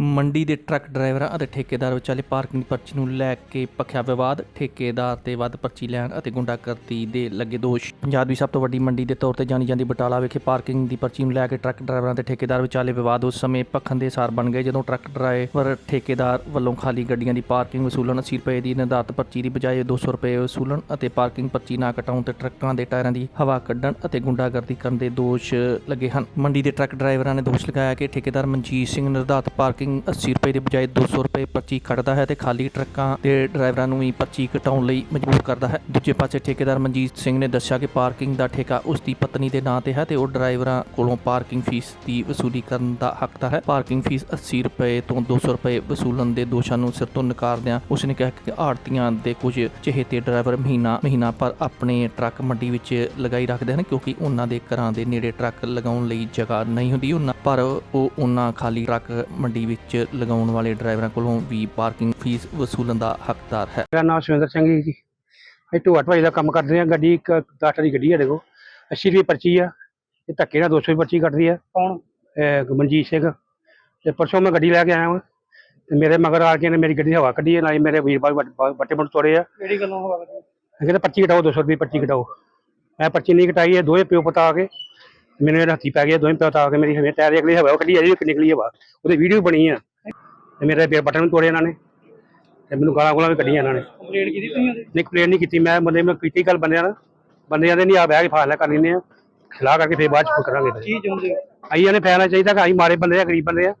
ਮੰਡੀ ਦੇ ਟਰੱਕ ਡਰਾਈਵਰਾਂ ਅਤੇ ਠੇਕੇਦਾਰ ਵਿਚਾਲੇ ਪਾਰਕਿੰਗ ਪਰਚੀ ਨੂੰ ਲੈ ਕੇ ਪੱਖਿਆ ਵਿਵਾਦ, ਠੇਕੇਦਾਰ ਤੇ ਵੱਧ ਪਰਚੀ ਲੈਣ ਅਤੇ ਗੁੰਡਾਗਰਦੀ ਦੇ ਲੱਗੇ ਦੋਸ਼। ਪੰਜਾਬ ਦੀ ਸਭ ਤੋਂ ਵੱਡੀ ਮੰਡੀ ਦੇ ਤੌਰ ਤੇ ਜਾਣੀ ਜਾਂਦੀ ਬਟਾਲਾ ਵਿਖੇ ਪਾਰਕਿੰਗ ਦੀ ਪਰਚੀ ਨੂੰ ਲੈ ਕੇ ਟਰੱਕ ਡਰਾਈਵਰਾਂ ਤੇ ਠੇਕੇਦਾਰ ਵਿਚਾਲੇ ਵਿਵਾਦ ਉਸ ਸਮੇਂ ਪੱਖਣ ਦੇ ਸਾਰ ਬਣ ਗਏ ਜਦੋਂ ਟਰੱਕ ਡਰਾਈਵਰ ਠੇਕੇਦਾਰ ਵੱਲੋਂ ਖਾਲੀ ਗੱਡੀਆਂ ਦੀ ਪਾਰਕਿੰਗ ਵਸੂਲਣ 80 ਰੁਪਏ ਦੀ ਨਿਰਧਾਰਤ ਪਰਚੀ ਦੀ ਬਜਾਏ 200 ਰੁਪਏ ਵਸੂਲਣ ਅਤੇ ਪਾਰਕਿੰਗ ਪਰਚੀ ਨਾ ਕਟਾਉਣ ਤੇ ਟਰੱਕਾਂ ਦੇ ਟਾਇਰਾਂ ਦੀ ਹਵਾ ਕੱਢਣ ਅਤੇ ਗੁੰਡਾਗਰਦੀ ਕਰਨ ਦੇ ਦੋਸ਼ ਲੱਗੇ ਹਨ। ਮੰਡੀ ਦੇ ਟਰੱਕ ਡਰਾਈਵਰਾਂ ਨੇ ਦੋਸ਼ ਲਗਾਇਆ ਕਿ ਠੇਕੇਦਾਰ ਮਨਜੀਤ ਸਿੰਘ ਨਿਰਧਾਰਤ ਪਾਰਕਿੰਗ 80 ਰੁਪਏ ਦੀ ਬਜਾਏ 200 ਰੁਪਏ ਪਰਚੀ ਕੱਟਦਾ ਹੈ ਤੇ ਖਾਲੀ ਟਰੱਕਾਂ ਦੇ ਡਰਾਈਵਰਾਂ ਨੂੰ ਵੀ ਪਰਚੀ ਘਟਾਉਣ ਲਈ ਮਜਬੂਰ ਕਰਦਾ ਹੈ। ਦੂਜੇ ਪਾਸੇ ਠੇਕੇਦਾਰ ਮਨਜੀਤ ਸਿੰਘ ਨੇ ਦੱਸਿਆ ਕਿ ਪਾਰਕਿੰਗ ਦਾ ਠੇਕਾ ਉਸ ਦੀ ਪਤਨੀ ਦੇ ਨਾਂ ਤੇ ਹੈ ਤੇ ਉਹ ਡਰਾਈਵਰਾਂ ਕੋਲੋਂ ਪਾਰਕਿੰਗ ਫੀਸ ਦੀ ਵਸੂਲੀ ਕਰਨ ਦਾ ਹੱਕਦਾਰ ਹੈ। ਪਾਰਕਿੰਗ ਫੀਸ 80 ਰੁਪਏ ਤੋਂ 200 ਰੁਪਏ ਵਸੂਲਣ ਦੇ ਦੋਸ਼ਾਂ ਨੂੰ ਸਿਰ ਤੋਂ ਨਕਾਰਦਿਆਂ ਉਸ ਨੇ ਕਿਹਾ ਕਿ ਆੜਤੀਆਂ ਦੇ ਕੁਝ ਚਹੇਤੇ ਡਰਾਈਵਰ ਮਹੀਨਾ ਮਹੀਨਾ ਪਰ ਆਪਣੇ ਟਰੱਕ ਮੰਡੀ ਵਿੱਚ ਲਗਾਈ ਰੱਖਦੇ ਹਨ ਕਿਉਂਕਿ ਉਹਨਾਂ ਦੇ ਘਰਾਂ ਦੇ ਨੇੜੇ ਟਰੱਕ ਲਗਾਉਣ ਲਈ ਜਗ੍ਹਾ ਨਹੀਂ ਹੁੰਦੀ। ਉਹਨਾਂ ਪਰ ਉਹ ਉਹਨਾਂ ਖਾਲੀ ਟਰੱਕ ਮੰਡੀ ਵਿੱਚ ਲਗਾਉਣ ਵਾਲੇ ਡਰਾਈਵਰਾਂ ਕੋਲੋਂ ਵੀ ਪਾਰਕਿੰਗ ਫੀਸ ਵਸੂਲਣ ਦਾ ਹੱਕਦਾਰ ਹੈ। ਮੇਰਾ ਨਾਮ ਸੁਰਿੰਦਰ ਸਿੰਘ ਜੀ। ਅਸੀਂ ਢੋਆ ਢਵਾਈ ਦਾ ਕੰਮ ਕਰਦੇ ਹਾਂ। ਗੱਡੀ ਇੱਕ ਦਸ ਦੀ ਗੱਡੀ ਹੈ ਦੇਖੋ 80 ਰੁਪਏ ਪਰਚੀ ਆ। ਇਹ ਧੱਕੇ ਨਾਲ 200 ਦੀ ਪਰਚੀ ਕੱਟਦੀ ਆ। ਕੌਣ? ਮਨਜੀਤ ਸਿੰਘ। ਤੇ ਪਰਸੋਂ ਮੈਂ ਗੱਡੀ ਲੈ ਕੇ ਆਇਆ ਹਾਂ ਤੇ ਮੇਰੇ ਮਗਰ ਆ ਕੇ ਨੇ ਮੇਰੀ ਗੱਡੀ ਹਵਾ ਕੱਢੀ ਹੈ ਨਾਲੇ ਮੇਰੇ ਵੀਰ ਬਾਈ ਬੱਟੇ ਬੁੱਟ ਤੋੜੇ ਆ। ਕਿਹੜੀ ਗੱਲੋਂ ਹਵਾ ਕੱਢੀ? ਕਹਿੰਦੇ ਪਰਚੀ ਕਟਾਓ 200 ਰੁਪਏ ਪਰਚੀ ਕਟਾਓ। ਮੈਂ ਪਰਚੀ ਨਹੀਂ ਕਟਾਈ ਇਹ ਦੋਵੇਂ ਪਿਓ ਪਤਾ ਆ ਕੇ ਮੈਨੂੰ ਇਹਦੇ ਹੱਥੀ ਪੈ ਗਿਆ ਦੋਵੇਂ ਪਤਾ ਆ ਕੇ ਮੇਰੀ ਹਵੇਂ ਟਾਇਰ ਦੀ ਅਗਲੀ ਹਵਾ ਉਹ ਕੱਢੀ ਆ ਜੀ ਨਿਕਲੀ ਹਵਾ। ਉਹਦੀ ਵੀਡੀਓ ਬਣੀ ਆ। ਤੇ ਮੇਰੇ ਵੀਰ ਬਟਨ ਵੀ ਤੋੜੇ ਇਹਨਾਂ ਨੇ। ਤੇ ਮੈਨੂੰ ਗਾਲਾਂ ਗੋਲਾਂ ਵੀ ਕੱਢੀਆਂ ਇਹਨਾਂ ਨੇ। ਕੰਪਲੇਂਟ ਕੀਤੀ ਤੁਸੀਂ ਉਹਦੀ? ਨਹੀਂ ਕੰਪਲੇਂਟ ਨਹੀਂ ਕੀਤੀ। ਮੈਂ ਬੰਦੇ ਮੈਂ ਕੀਤੀ ਗੱਲ ਬੰਦਿਆਂ ਨਾਲ। ਬੰਦਿਆਂ ਦੇ ਨਹੀਂ ਆ ਬਹਿ ਕੇ ਫਾਸਲਾ ਕਰ ਲੈਂਦੇ ਆ। ਸਲਾਹ ਕਰਕੇ ਫੇਰ ਬਾਅਦ ਚ ਕਰਾਂਗੇ। ਕੀ ਚਾਹੁੰਦੇ ਆਈਆਂ ਨੇ ਫੈਸਲਾ ਚਾਹੀਦਾ ਕਿ ਮਾਰੇ ਬੰਦੇ ਆ ਗਰੀਬ ਬੰਦੇ ਆ।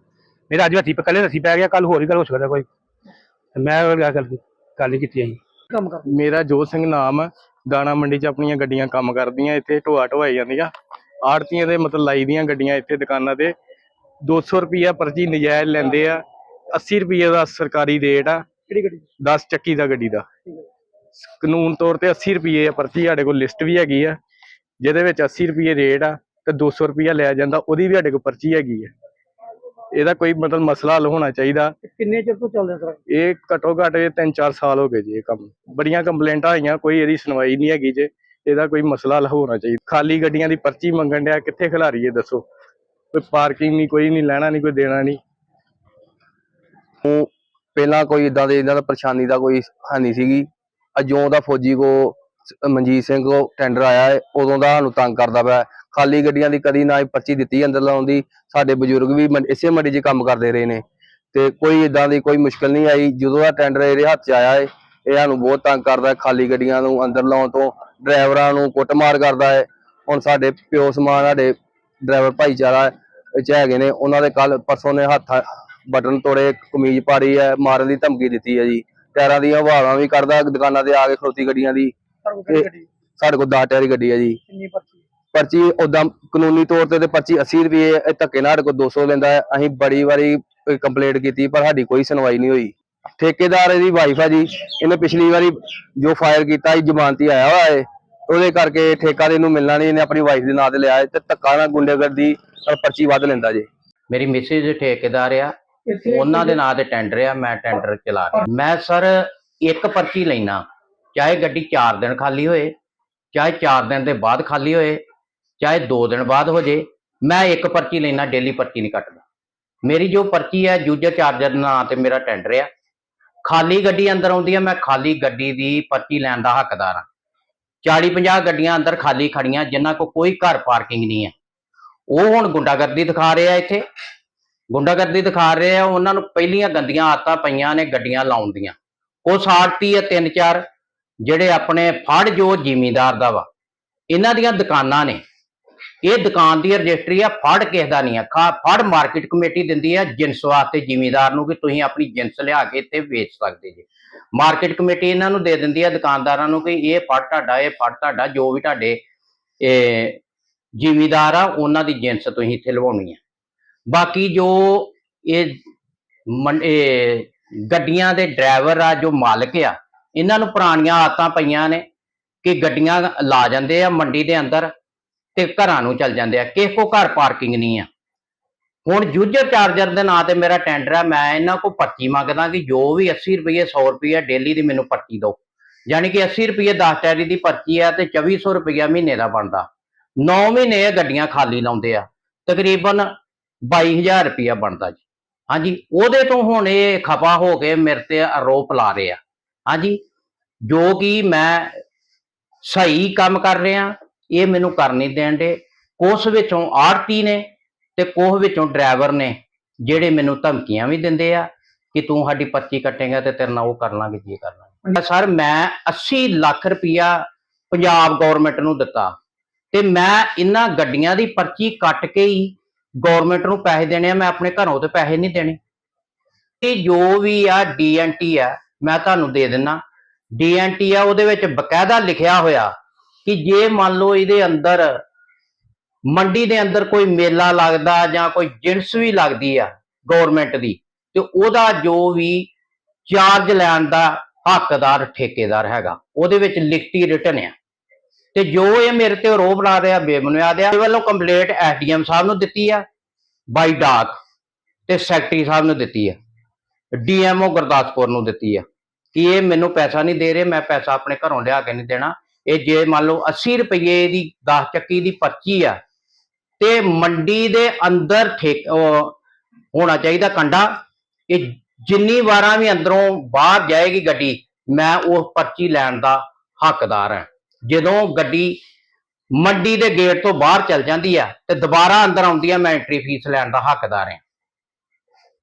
ਮੇਰੇ ਅੱਜ ਹੱਥੀ ਕੱਲੇ ਹੱਥੀ ਪੈ ਗਿਆ ਕੱਲ ਹੋਰ ਹੀ ਗੱਲ ਹੋ ਸਕਦਾ ਕੋਈ। ਮੈਂ ਉਹ ਗੱਲ ਗੱਲ ਨਹੀਂ ਕੀਤੀ ਅਸੀਂ। ਕੰਮ ਕਰ। ਮੇਰਾ ਜੋਤ ਸਿੰਘ ਨਾਮ ਹੈ ਦਾਣਾ ਮੰਡੀ 'ਚ ਆਪਣੀਆਂ ਗੱਡੀਆਂ ਕੰਮ ਕਰਦੀਆਂ ਇੱਥੇ ਢੋਆ ਢਵਾਈ ਜਾਂਦੀਆਂ। ਆੜਤੀਆਂ ਦੇ ਮਤਲਬ ਲਾਈ ਦੀਆਂ ਗੱਡੀਆਂ ਇੱਥੇ ਦੁਕਾਨਾਂ ਤੇ। 200 ਰੁਪਿਆ ਪਰਚੀ ਨਜਾਇਜ਼ ਲੈਂਦੇ ਆ। 80 ਰੁਪਏ ਦਾ ਸਰਕਾਰੀ ਰੇਟ ਆ। ਕਿਹੜੀ ਗੱਡੀ 10 ਚੱਕੀ ਦਾ ਗੱਡੀ ਦਾ। ਕਾਨੂੰਨ ਤੌਰ ਤੇ 80 ਰੁਪਏ ਆ ਪਰਚੀ ਸਾਡੇ ਕੋਲ ਲਿਸਟ ਵੀ ਹੈਗੀ ਆ। ਜਿਹਦੇ ਵਿੱਚ 80 ਰੁਪਏ ਰੇਟ ਆ ਤੇ 200 ਰੁਪਿਆ ਲਿਆ ਜਾਂਦਾ ਉਹਦੀ ਵੀ ਸਾਡੇ ਕੋਲ ਪਰਚੀ ਹੈਗੀ ਆ। ਇਹਦਾ ਕੋਈ ਮਤਲਬ ਮਸਲਾ ਹੱਲ ਹੋਣਾ ਚਾਹੀਦਾ। ਕਿੰਨੇ ਚਿਰ ਤੋਂ ਚੱਲਦਾ ਸਰ? ਇਹ ਘੱਟੋ ਘੱਟ ਇਹ 3-4 ਸਾਲ ਹੋ ਗਏ ਜੀ ਇਹ ਕੰਮ। ਬੜੀਆਂ ਕੰਪਲੇਂਟਾਂ ਆਈਆਂ ਕੋਈ ਇਹਦੀ ਸੁਣਵਾਈ ਨਹੀਂ ਹੈਗੀ ਜੇ। ਇਹਦਾ ਕੋਈ ਮਸਲਾ ਹੱਲ ਹੋਣਾ ਚਾਹੀਦਾ। ਖਾਲੀ ਗੱਡੀਆਂ ਦੀ ਪਰਚੀ ਮੰਗਣ ਡਿਆ, ਕਿੱਥੇ ਖਿਲਾਰੀਏ ਦੱਸੋ? ਕੋਈ ਪਾਰਕਿੰਗ ਨਹੀਂ, ਕੋਈ ਨਹੀਂ, ਲੈਣਾ ਨਹੀਂ, ਕੋਈ ਦੇਣਾ ਨਹੀਂ। ਉਹ ਪਹਿਲਾਂ ਕੋਈ ਇਦਾਂ ਦੇ ਇਹਨਾਂ ਦਾ ਪਰੇਸ਼ਾਨੀ ਦਾ ਕੋਈ ਹਾਨੀ ਸੀਗੀ। ਅਜੋਂ ਦਾ ਫੌਜੀ ਕੋ ਮਨਜੀਤ ਸਿੰਘ ਕੋ ਟੈਂਡਰ ਆਇਆ ਹੈ, ਉਦੋਂ ਦਾ ਸਾਨੂੰ ਤੰਗ ਕਰਦਾ ਪਿਆ। ਖਾਲੀ ਗੱਡੀਆਂ ਦੀ ਕਦੀ ਨਾ ਪਰਚੀ ਦਿੱਤੀ ਅੰਦਰ ਲਾਉਣ ਦੀ। ਸਾਡੇ ਬਜ਼ੁਰਗ ਵੀ ਇਸੇ ਮੰਡੀ 'ਚ ਕੰਮ ਕਰਦੇ ਰਹੇ ਨੇ। ਤੇ ਕੋਈ ਇਦਾਂ ਦੀ ਕੋਈ ਮੁਸ਼ਕਲ ਨਹੀਂ ਆਈ। ਜਦੋਂ ਦਾ ਟੈਂਡਰ ਇਹਦੇ ਹੱਥ 'ਚ ਆਇਆ ਹੈ ਇਹ ਸਾਨੂੰ ਬਹੁਤ ਤੰਗ ਕਰਦਾ ਖਾਲੀ ਗੱਡੀਆਂ ਨੂੰ ਅੰਦਰ ਲਾਉਣ ਤੋਂ। ਡਰਾਈਵਰਾਂ ਨੂੰ ਕੁੱਟਮਾਰ ਕਰਦਾ ਹੈ। ਹੁਣ ਸਾਡੇ ਪਿਓ ਸਮਾਨ ਸਾਡੇ ਡਰਾਈਵਰ ਭਾਈਚਾਰਾ ਵਿੱਚ ਹੈਗੇ ਨੇ ਉਹਨਾਂ ਦੇ ਕੱਲ ਪਰਸੋਂ ਨੇ ਹੱਥ ਬਟਨ ਤੋੜੇ ਕਮੀਜ਼ ਪਾੜੀ ਹੈ ਮਾਰਨ ਦੀ ਧਮਕੀ ਦਿੱਤੀ ਹੈ ਜੀ। ਟਾਇਰਾਂ ਦੀਆਂ ਹਵਾਵਾਂ ਵੀ ਕਰਦਾ ਦੁਕਾਨਾਂ ਤੇ ਆ ਕੇ ਖਲੋਤੀ ਗੱਡੀਆਂ ਦੀ। ਸਾਡੇ ਕੋਲ 10 ਟਾਇਰ ਗੱਡੀ ਹੈ ਜੀ। ਕਿੰਨੀ ਪਰਚੀ? ਪਰਚੀ ਉਦਾਂ ਕਾਨੂੰਨੀ ਤੌਰ ਤੇ ਤੇ ਪਰਚੀ 80 ਰੁਪਏ ਇਹ ਧੱਕੇ ਨਾਲ ਸਾਡੇ ਕੋਲ 200 ਲੈਂਦਾ ਹੈ। ਅਸੀਂ ਬੜੀ ਵਾਰੀ ਕੰਪਲੇਂਟ ਕੀਤੀ ਪਰ ਸਾਡੀ ਕੋਈ ਸੁਣਵਾਈ ਨਹੀਂ ਹੋਈ। ਠੇਕੇਦਾਰ ਇਹਦੀ ਵਾਈਫ ਹੈ ਜੀ। ਇਹਨੇ ਪਿਛਲੀ ਵਾਰੀ ਜੋ ਫਾਇਰ ਕੀਤਾ ਸੀ ਜ਼ਮਾਨਤੀ ਆਇਆ ਹੋਇਆ ਹੈ ਉਹਦੇ ਕਰਕੇ ਠੇਕਾ ਦੇ ਨੂੰ ਮਿਲਣਾ ਨਹੀਂ ਇਹਨੇ ਆਪਣੀ ਵਾਈਫ ਦੇ ਨਾਂ ਤੇ ਲਿਆ ਤੇ ਧੱਕਾ ਨਾਲ ਗੁੰਡੇਗਰਦੀ ਨਾਲ ਪਰਚੀ ਵੱਧ ਲੈਂਦਾ ਜੀ। ਮੇਰੀ ਮਿਸਿਸ ਠੇਕੇਦਾਰ ਆ। ਉਹਨਾਂ ਦੇ ਨਾਂ ਤੇ ਟੈਂਡਰ ਆ ਮੈਂ ਟੈਂਡਰ ਚਲਾ ਰਿਹਾ ਮੈਂ ਸਰ ਇੱਕ ਪਰਚੀ ਲੈਣਾ ਚਾਹੇ ਗੱਡੀ 4 ਦਿਨ ਖਾਲੀ ਹੋਏ ਚਾਹੇ 4 ਦਿਨ ਦੇ ਬਾਅਦ ਖਾਲੀ ਹੋਏ ਚਾਹੇ 2 ਦਿਨ ਬਾਅਦ ਹੋ ਜੇ ਮੈਂ ਇੱਕ ਪਰਚੀ ਲੈਣਾ ਡੇਲੀ ਪਰਚੀ ਨਹੀਂ ਕੱਟਦਾ। ਮੇਰੀ ਜੋ ਪਰਚੀ ਹੈ ਯੂਜ਼ਰ ਚਾਰਜਰ ਨਾਂ ਤੇ ਮੇਰਾ ਟੈਂਡਰ ਆ। ਖਾਲੀ ਗੱਡੀ ਅੰਦਰ ਆਉਂਦੀ ਹੈ ਮੈਂ ਖਾਲੀ ਗੱਡੀ ਦੀ ਪਰਚੀ ਲੈਣ ਦਾ ਹੱਕਦਾਰ ਹਾਂ। 40 50 ਗੱਡੀਆਂ ਅੰਦਰ ਖਾਲੀ ਖੜੀਆਂ, ਜਿਨ੍ਹਾਂ ਕੋ ਕੋਈ ਘਰ ਪਾਰਕਿੰਗ ਨਹੀਂ ਹੈ। ਉਹ ਹੁਣ ਗੁੰਡਾਗਰਦੀ ਦਿਖਾ ਰਹੇ ਆ ਇੱਥੇ। ਗੁੰਡਾਗਰਦੀ ਦਿਖਾ ਰਹੇ ਆ ਉਹਨਾਂ ਨੂੰ ਪਹਿਲੀਆਂ ਗੰਦੀਆਂ ਆਦਤਾਂ ਪਈਆਂ ਨੇ ਗੱਡੀਆਂ ਲਾਉਣ ਦੀਆਂ। ਉਹ ਸਾੜਤੀ ਹੈ ਤਿੰਨ ਚਾਰ, ਜਿਹੜੇ ਆਪਣੇ ਫੜ ਜੋ ਜ਼ਿਮੀਂਦਾਰ ਦਾ ਵਾ। ਇਹਨਾਂ ਦੀਆਂ ਦੁਕਾਨਾਂ ਨੇ। ਇਹ ਦੁਕਾਨ ਦੀ ਰਜਿਸਟਰੀ ਆ, ਫੜ ਕਿਸੇ ਦਾ ਨਹੀਂ ਆ। ਫੜ ਮਾਰਕੀਟ ਕਮੇਟੀ ਦਿੰਦੀ ਆ ਜਿੰਸ ਵਾਸਤੇ ਜਿਮੀਦਾਰ ਨੂੰ ਕਿ ਤੁਸੀਂ ਆਪਣੀ ਜਿੰਸ ਲਿਆ ਕੇ ਇੱਥੇ ਵੇਚ ਸਕਦੇ ਜੀ। ਮਾਰਕੀਟ ਕਮੇਟੀ ਇਹਨਾਂ ਨੂੰ ਦੇ ਦਿੰਦੀ ਆ ਦੁਕਾਨਦਾਰਾਂ ਨੂੰ ਕਿ ਇਹ ਫੜ ਤੁਹਾਡਾ, ਇਹ ਫੜ ਤੁਹਾਡਾ, ਜੋ ਵੀ ਤੁਹਾਡੇ, ਇਹ ਜ਼ਿਮੀਂਦਾਰ ਆ, ਉਹਨਾਂ ਦੀ ਜਿੰਸ ਤੁਸੀਂ ਇੱਥੇ ਲਵਾਉਣੀ ਆ। ਬਾਕੀ ਜੋ ਇਹ ਮੰ- ਇਹ ਗੱਡੀਆਂ ਦੇ ਡਰਾਈਵਰ ਆ, ਜੋ ਮਾਲਕ ਆ, ਇਹਨਾਂ ਨੂੰ ਪੁਰਾਣੀਆਂ ਆਦਤਾਂ ਪਈਆਂ ਨੇ ਕਿ ਗੱਡੀਆਂ ਲਾ ਜਾਂਦੇ ਆ ਮੰਡੀ ਦੇ ਅੰਦਰ। ਤੇ ਘਰਾਂ ਨੂੰ ਚੱਲ ਜਾਂਦੇ ਆ। ਕਿਸੇ ਕੋ ਘਰ ਪਾਰਕਿੰਗ ਨਹੀਂ ਆ। ਹੁਣ ਯੂਜ਼ਰ ਚਾਰਜਰ ਦੇ ਨਾਂ ਤੇ ਮੇਰਾ ਟੈਂਡਰ ਆ, ਮੈਂ ਇਹਨਾਂ ਕੋ ਪਰਚੀ ਮੰਗਦਾ ਕਿ ਜੋ ਵੀ 80 ਰੁਪਏ 100 ਰੁਪਏ ਡੇਲੀ ਦੀ ਮੈਨੂੰ ਪਰਚੀ ਦਿਓ। ਯਾਨੀ ਕਿ 80 ਰੁਪਏ 10 ਟੈਰੀ ਦੀ ਪਰਚੀ ਆ ਤੇ 2400 ਰੁਪਏ ਮਹੀਨੇ ਦਾ ਬਣਦਾ। 9 ਮਹੀਨੇ ਇਹ ਗੱਡੀਆਂ ਖਾਲੀ ਲਾਉਂਦੇ ਆ। ਤਕਰੀਬਨ 22000 ਰੁਪਇਆ ਬਣਦਾ ਜੀ। ਹਾਂਜੀ, ਉਹਦੇ ਤੋਂ ਹੁਣ ਇਹ ਖਪਾ ਹੋ ਕੇ ਮੇਰੇ ਤੇ ਆਰੋਪ ਲਾ ਰਹੇ ਆ। ਹਾਂਜੀ, ਜੋ ਕਿ ਮੈਂ ਸਹੀ ਕੰਮ ਕਰ ਰਿਹਾ ਇਹ ਮੈਨੂੰ ਕਰ ਨਹੀਂ ਦੇਣ ਦੇ। ਕੁਛ ਵਿੱਚੋਂ ਆੜਤੀ ਨੇ ਤੇ ਕੁਛ ਵਿੱਚੋਂ ਡਰਾਈਵਰ ਨੇ, ਜਿਹੜੇ ਮੈਨੂੰ ਧਮਕੀਆਂ ਵੀ ਦਿੰਦੇ ਆ ਕਿ ਤੂੰ ਸਾਡੀ ਪਰਚੀ ਕੱਟੇਗਾ ਤੇ ਤੇਰੇ ਨਾਲ ਉਹ ਕਰ ਲਾਂਗੇ, ਜੀ ਕਰ ਲਾਂਗੇ। ਸਰ, ਮੈਂ 80 ਲੱਖ ਰੁਪਇਆ ਪੰਜਾਬ ਗਵਰਨਮੈਂਟ ਨੂੰ ਦਿੱਤਾ ਤੇ ਮੈਂ ਇਹਨਾਂ ਗੱਡੀਆਂ ਦੀ ਪਰਚੀ ਕੱਟ ਕੇ ਹੀ ਗਵਰਨਮੈਂਟ ਨੂੰ ਪੈਸੇ ਦੇਣੇ ਆ, ਮੈਂ ਆਪਣੇ ਘਰੋਂ ਤੇ ਪੈਸੇ ਨਹੀਂ ਦੇਣੇ। ਇਹ ਜੋ ਵੀ ਆ ਡੀਐਨਟੀ ਆ, ਮੈਂ ਤੁਹਾਨੂੰ ਦੇ ਦਿੰਨਾ। ਡੀਐਨਟੀ ਆ, ਉਹਦੇ ਵਿੱਚ ਬਕਾਇਦਾ ਲਿਖਿਆ ਹੋਇਆ ਕਿ ਜੇ ਮੰਨ ਲਓ ਇਹਦੇ ਅੰਦਰ, ਮੰਡੀ ਦੇ ਅੰਦਰ ਕੋਈ ਮੇਲਾ ਲੱਗਦਾ ਜਾਂ ਕੋਈ ਜਿੰਸ ਵੀ ਲੱਗਦੀ ਆ ਗਵਰਨਮੈਂਟ ਦੀ, ਤੇ ਉਹਦਾ ਜੋ ਵੀ ਚਾਰਜ ਲੈਣ ਦਾ ਹੱਕਦਾਰ, ਠੇਕੇਦਾਰ ਹੈਗਾ, ਉਹਦੇ ਵਿੱਚ ਲਿਖਤੀ ਰਿਟਨ ਆ। ਤੇ ਜੋ ਇਹ ਮੇਰੇ ਤੇ ਰੋਹ ਬਣਾ ਰਿਹਾ ਬੇਬੁਨਿਆਦ ਆ ਇਹ ਵੱਲੋਂ ਕੰਪਲੇਂਟ ਐਸਡੀਐਮ ਸਾਹਿਬ ਨੂੰ ਦਿੱਤੀ ਆ, ਬਾਈ ਡਾਕ ਤੇ ਸੈਕਟਰੀ ਸਾਹਿਬ ਨੂੰ ਦਿੱਤੀ ਆ ਡੀਐਮਓ ਗੁਰਦਾਸਪੁਰ ਨੂੰ ਦਿੱਤੀ ਆ, ਕਿ ਇਹ ਮੈਨੂੰ ਪੈਸਾ ਨਹੀਂ ਦੇ ਰਹੇ, ਮੈਂ ਪੈਸਾ ਆਪਣੇ ਘਰੋਂ ਲਿਆ ਕੇ ਨਹੀਂ ਦੇਣਾ ਇਹ ਜੇ ਮੰਨ ਲਓ 80 ਰੁਪਏ ਦੀ 10 ਚੱਕੀ ਦੀ ਪਰਚੀ ਆ, ਤੇ ਮੰਡੀ ਦੇ ਅੰਦਰ ਠੇਕ ਹੋਣਾ ਚਾਹੀਦਾ ਕੰਡਾ ਇਹ ਜਿੰਨੀ ਵਾਰਾਂ ਵੀ ਅੰਦਰੋਂ ਬਾਹਰ ਜਾਏਗੀ ਗੱਡੀ, ਮੈਂ ਉਹ ਪਰਚੀ ਲੈਣ ਦਾ ਹੱਕਦਾਰ ਹਾਂ। ਜਦੋਂ ਗੱਡੀ ਮੰਡੀ ਦੇ ਗੇਟ ਤੋਂ ਬਾਹਰ ਚਲ ਜਾਂਦੀ ਆ, ਤੇ ਦੁਬਾਰਾ ਅੰਦਰ ਆਉਂਦੀ ਆ, ਮੈਂ ਐਂਟਰੀ ਫੀਸ ਲੈਣ ਦਾ ਹੱਕਦਾਰ ਹਾਂ।